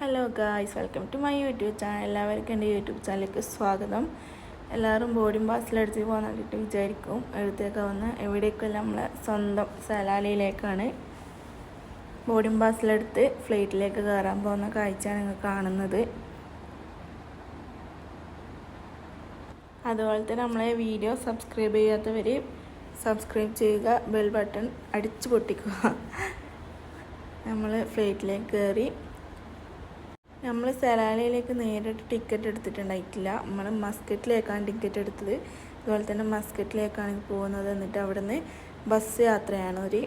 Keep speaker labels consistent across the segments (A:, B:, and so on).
A: Hello guys welcome to my YouTube channel എല്ലാവർക്കും എന്റെ YouTube ചാനലിലേക്ക് സ്വാഗതം. എല്ലാവരും ബോർഡിംഗ് പാസിലെടുത്ത് പോകാൻ വേണ്ടിയിട്ട് വിചാരിക്കും. എടുത്തേക്ക് വന്ന് എവിടേക്കും നമ്മളെ സ്വന്തം സലാലയിലേക്കാണ് ബോർഡിംഗ് പാസിലെടുത്ത് ഫ്ലൈറ്റിലേക്ക് കയറാൻ പോകുന്ന കാഴ്ചയാണ് നിങ്ങൾ കാണുന്നത്. അതുപോലെ തന്നെ നമ്മളെ വീഡിയോ സബ്സ്ക്രൈബ് ചെയ്യാത്തവർ സബ്സ്ക്രൈബ് ചെയ്യുക ബെൽ ബട്ടൺ അടിച്ചു പൊട്ടിക്കുക. നമ്മൾ ഫ്ലൈറ്റിലേക്ക് കയറി നമ്മൾ സലാലയിലേക്ക് നേരിട്ട് ടിക്കറ്റ് എടുത്തിട്ടുണ്ടായിട്ടില്ല. നമ്മൾ മസ്കറ്റിലേക്കാണ് ടിക്കറ്റ് എടുത്തത്. അതുപോലെ തന്നെ മസ്കറ്റിലേക്കാണ് പോകുന്നത് എന്നിട്ട് അവിടെ നിന്ന് ബസ് യാത്രയാണ്. ഒരു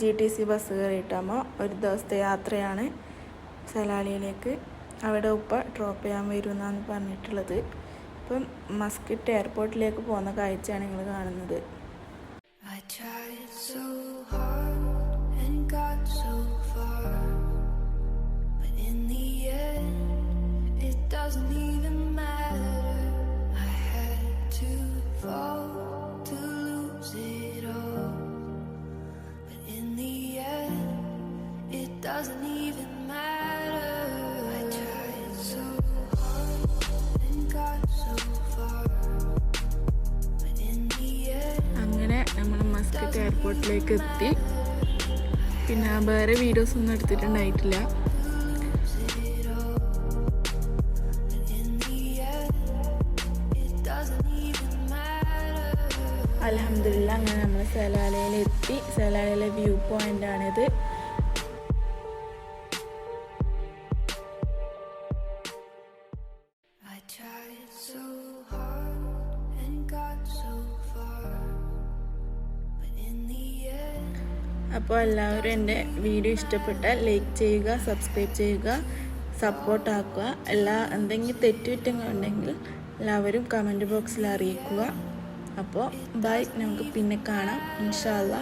A: ജി ടി സി ബസ് കയറിയിട്ടാകുമ്പോൾ ഒരു ദിവസത്തെ യാത്രയാണ് സലാലയിലേക്ക്. അവിടെ ഉപ്പ ഡ്രോപ്പ് ചെയ്യാൻ വരുമെന്നാണ് പറഞ്ഞിട്ടുള്ളത്. ഇപ്പം മസ്കറ്റ് എയർപോർട്ടിലേക്ക് പോകുന്ന കാഴ്ചയാണ് നിങ്ങൾ കാണുന്നത്.
B: I tried so hard and got so
A: എയർപോർട്ടിലേക്ക് എത്തി. പിന്നെ വേറെ വീഡിയോസ് ഒന്നും എടുത്തിട്ടുണ്ടായിട്ടില്ല. അലഹമില്ല അങ്ങനെ നമ്മൾ സലാലയിൽ എത്തി സലാലയിലെ വ്യൂ പോയിന്റ് ആണിത് അപ്പോൾ എല്ലാവരും എന്റെ വീഡിയോ ഇഷ്ടപ്പെട്ടാൽ ലൈക്ക് ചെയ്യുക സബ്സ്ക്രൈബ് ചെയ്യുക സപ്പോർട്ട് ആക്കുക. എല്ലാ എന്തെങ്കിലും തെറ്റുകുറ്റങ്ങളുണ്ടെങ്കിൽ എല്ലാവരും കമന്റ് ബോക്സിൽ അറിയിക്കുക. അപ്പോൾ ബൈ നമുക്ക് പിന്നെ കാണാം ഇൻഷാല്ല